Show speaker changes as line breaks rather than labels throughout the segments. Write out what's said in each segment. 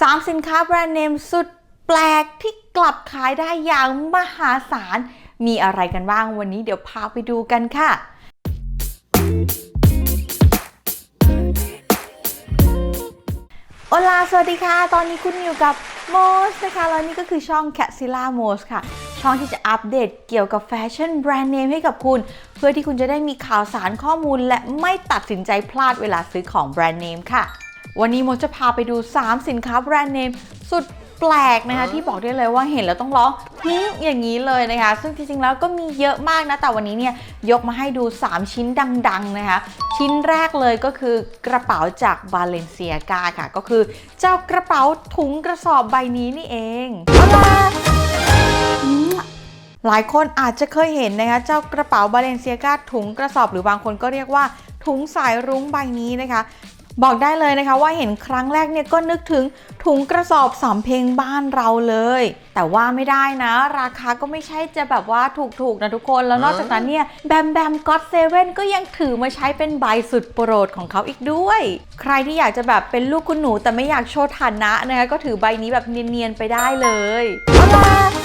3 สินค้าแบรนด์เนมสุดแปลกที่กลับขายได้อย่างมหาศาล มีอะไรกันบ้างวันนี้เดี๋ยวพาไปดูกันค่ะโอลาสวัสดีค่ะ ตอนนี้คุณอยู่กับโมสนะคะแล้วนี่ก็คือช่อง c a t z i l l a m o s ค่ะ ช่องที่จะอัปเดตเกี่ยวกับแฟชั่นแบรนด์เนมให้กับคุณ เพื่อที่คุณจะได้มีข่าวสารข้อมูลและไม่ตัดสินใจพลาดเวลาซื้อของแบรนด์เนมค่ะ วันนี้โมจะพาไปดู 3 สินค้าแบรนด์เนมสุดแปลกนะคะที่บอกได้เลยว่าเห็นแล้วต้องร้องฮึอย่างนี้เลยนะคะ ซึ่งจริงๆแล้วก็มีเยอะมากนะ แต่วันนี้เนี่ยยกมาให้ดู 3 ชิ้นดัง ๆ นะคะ ชิ้นแรกเลยก็คือกระเป๋าจากบาเลนเซียกาค่ะ ก็คือเจ้ากระเป๋าถุงกระสอบใบนี้นี่เองเอาล่ะอืมหลายคนอาจจะเคยเห็นนะคะ เจ้ากระเป๋าบาเลนเซียกาถุงกระสอบหรือบางคนก็เรียกว่าถุงสายรุ้งใบนี้นะคะ บอกได้เลยนะคะว่าเห็นครั้งแรกเนี่ยก็นึกถึงถุงกระสอบสำเพ็งบ้านเราเลย แต่ว่าไม่ได้นะ ราคาก็ไม่ใช่จะแบบว่าถูกๆนะทุกคนแล้วนอกจากนั้นเนี่ยแบมแบมก็อตเซเว่นก็ยังถือมาใช้เป็นใบสุดโปรดของเขาอีกด้วย ใครที่อยากจะแบบเป็นลูกคุณหนูแต่ไม่อยากโชว์ฐานะนะคะก็ถือใบนี้แบบเนียนๆไปได้เลยเอาล่ะ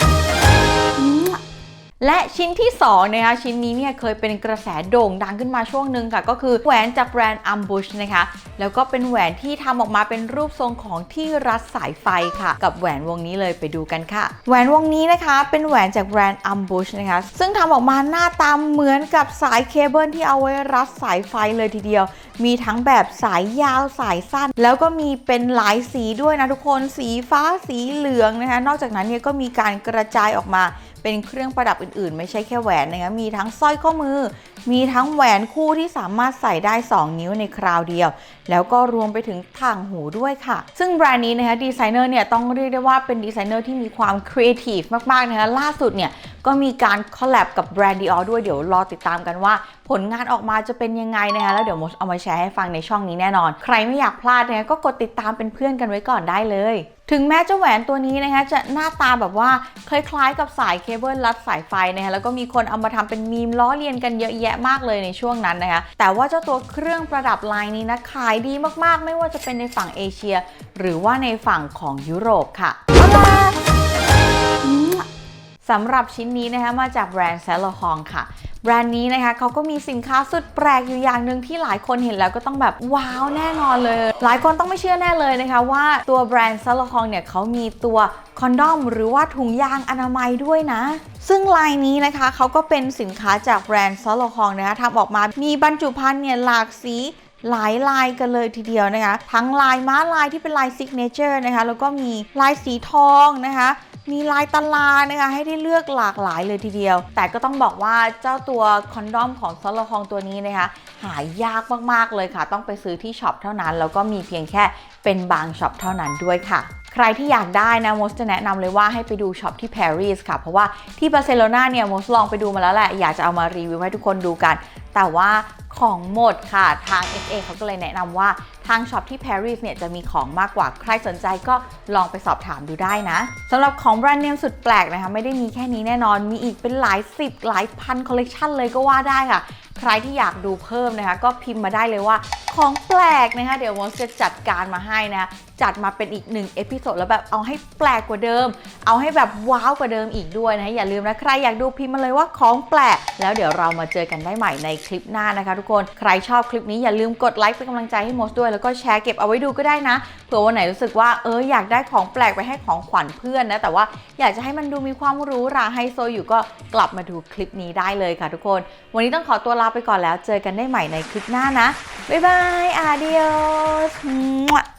และชิ้นที่2นะคะชิ้นนี้เนี่ยเคยเป็นกระแสโด่งดังขึ้นมาช่วงหนึ่งค่ะ ก็คือแหวนจากแบรนด์ Ambush นะคะ แล้วก็เป็นแหวนที่ทำออกมาเป็นรูปทรงของที่รัดสายไฟค่ะ กับแหวนวงนี้เลยไปดูกันค่ะ แหวนวงนี้นะคะเป็นแหวนจากแบรนด์ Ambush นะคะ ซึ่งทำออกมาหน้าตาเหมือนกับสายเคเบิลที่เอาไว้รัดสายไฟเลยทีเดียว มีทั้งแบบสายยาวสายสั้น แล้วก็มีเป็นหลายสีด้วยนะทุกคนสีฟ้าสีเหลืองนะคะ นอกจากนั้นเนี่ยก็มีการกระจายออกมา เป็นเครื่องประดับอื่นๆ ไม่ใช่แค่แหวนนะคะมีทั้งสร้อยข้อมือ มีทั้งแหวนคู่ที่สามารถใส่ได้ 2 นิ้วในคราวเดียว แล้วก็รวมไปถึงต่างหูด้วยค่ะ ซึ่งแบรนด์นี้นะคะดีไซเนอร์เนี่ยต้องเรียกได้ว่าเป็นดีไซเนอร์ที่มีความครีเอทีฟมากๆนะคะล่าสุดเนี่ย ก็มีการคอลแลบกับแบรนด์ดีออด้วยเดี๋ยวรอติดตามกันว่า ผลงานออกมาจะเป็นยังไงนะคะแล้วเดี๋ยวมดเอามาแชร์ให้ฟังในช่องนี้แน่นอน ใครไม่อยากพลาดนะคะก็กดติดตามเป็นเพื่อนกันไว้ก่อนได้เลย ถึงแม้เจ้าแหวนตัวนี้นะคะจะหน้าตาแบบว่าคล้ายๆ กับสายเคเบิลรัดสายไฟนะคะแล้วก็มีคนเอามาทำเป็นมีมล้อเลียนกันเยอะแยะมากเลยในช่วงนั้นนะคะแต่ว่าเจ้าตัวเครื่องประดับลายนี้นะขายดีมากๆ ไม่ว่าจะเป็นในฝั่งเอเชีย หรือว่าในฝั่งของยุโรปค่ะ สำหรับชิ้นนี้นะคะมาจากแบรนด์เซลฮองค่ะ แบรนด์นี้นะคะเขาก็มีสินค้าสุดแปลกอยู่อย่างหนึ่งที่หลายคนเห็นแล้วก็ต้องแบบว้าวแน่นอนเลย หลายคนต้องไม่เชื่อแน่เลยนะคะว่าตัวแบรนด์ซาลคองเนี่ยเขามีตัวคอนดอมหรือว่าถุงยางอนามัยด้วยนะ ซึ่งลายนี้นะคะเขาก็เป็นสินค้าจากแบรนด์ซาลคองนะคะทำออกมามีบรรจุภัณฑ์เนี่ยหลากสีหลายลายกันเลยทีเดียวนะคะ ทั้งลายม้าลายที่เป็นลายซิกเนเจอร์นะคะ แล้วก็มีลายสีทองนะคะ มีลายตารางนะคะให้ได้เลือกหลากหลายเลยทีเดียว แต่ก็ต้องบอกว่าเจ้าตัวคอนดอมของซอลคองตัวนี้นะคะหายากมากๆเลยค่ะ ต้องไปซื้อที่ช็อปเท่านั้น แล้วก็มีเพียงแค่เป็นบางช็อปเท่านั้นด้วยค่ะ ใครที่อยากได้นะโมสจะแนะนำเลยว่าให้ไปดูช็อปที่ปารีสค่ะ เพราะว่าที่บาร์เซโลนาเนี่ยโมสลองไปดูมาแล้วแหละ อยากจะเอามารีวิวให้ทุกคนดูกัน แต่ว่าของหมดค่ะทาง FA เขาก็เลยแนะนำว่าทางช็อปที่ปารีสเนี่ยจะมีของมากกว่าใครสนใจก็ลองไปสอบถามดูได้นะสำหรับของแบรนด์เนมสุดแปลกนะคะไม่ได้มีแค่นี้แน่นอนมีอีกเป็นหลายสิบหลายพันคอลเลกชันเลยก็ว่าได้ค่ะ ใครที่อยากดูเพิ่มนะคะ ก็พิมพ์มาได้เลยว่าของแปลกนะคะเดี๋ยวมอสจะจัดการมาให้นะะจัดมาเป็นอีกหนึ่งเอพิโซดแล้วแบบเอาให้แปลกกว่าเดิม เอาให้แบบว้าวกว่าเดิมอีกด้วยนะคะอย่าลืมนะใครอยากดูพิมพ์มาเลยว่าของแปลก แล้วเดี๋ยวเรามาเจอกันได้ใหม่ในคลิปหน้านะคะ ทุกคนใครชอบคลิปนี้อย่าลืมกดไลค์เป็นกำลังใจให้มอสด้วย แล้วก็แชร์เก็บเอาไว้ดูก็ได้นะเผื่อวันไหนรู้สึกว่าเอออยากได้ของแปลกไปให้ของขวัญเพื่อนนะแต่ว่าอยากจะให้มันดูมีความรู้ราไฮโซอยู่ก็กลับมาดูคลิปนี้ได้เลยค่ะ ทุกคน วันนี้ต้องขอตัวลาไปก่อนแล้วเจอกันได้ใหม่ในคลิปหน้านะ บ๊ายบายอาเดียส